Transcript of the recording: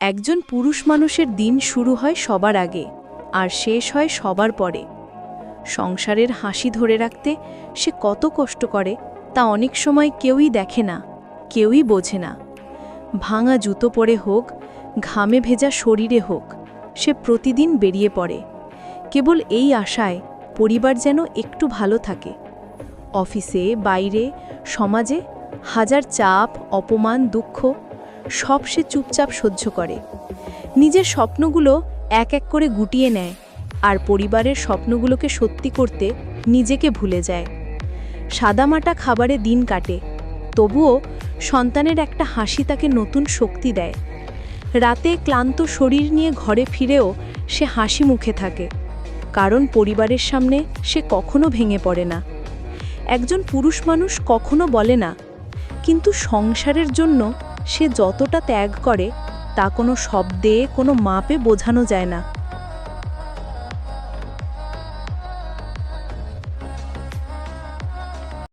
একজন পুরুষ মানুষের দিন শুরু হয় সবার আগে আর শেষ হয় সবার পরে। সংসারের হাসি ধরে রাখতে সে কত কষ্ট করে তা অনেক সময় কেউই দেখে না, কেউই বোঝে না। ভাঙা জুতো পরে হোক, ঘামে ভেজা শরীরে হোক, সে প্রতিদিন বেরিয়ে পড়ে। কেবল এই আশায় পরিবার যেন একটু ভালো থাকে। অফিসে, বাইরে, সমাজে হাজার চাপ, অপমান, দুঃখ সব সে চুপচাপ সহ্য করে। নিজের স্বপ্নগুলো এক এক করে গুটিয়ে নেয় আর পরিবারের স্বপ্নগুলোকে সত্যি করতে নিজেকে ভুলে যায়। সাদামাটা খাবারে দিন কাটে, তবুও সন্তানের একটা হাসি তাকে নতুন শক্তি দেয়। রাতে ক্লান্ত শরীর নিয়ে ঘরে ফিরেও সে হাসি মুখে থাকে, কারণ পরিবারের সামনে সে কখনো ভেঙে পড়ে না। একজন পুরুষ মানুষ কখনো বলে না, কিন্তু সংসারের জন্য সে যতটা ত্যাগ করে তা কোনো শব্দে কোনো মাপে বোঝানো যায় না।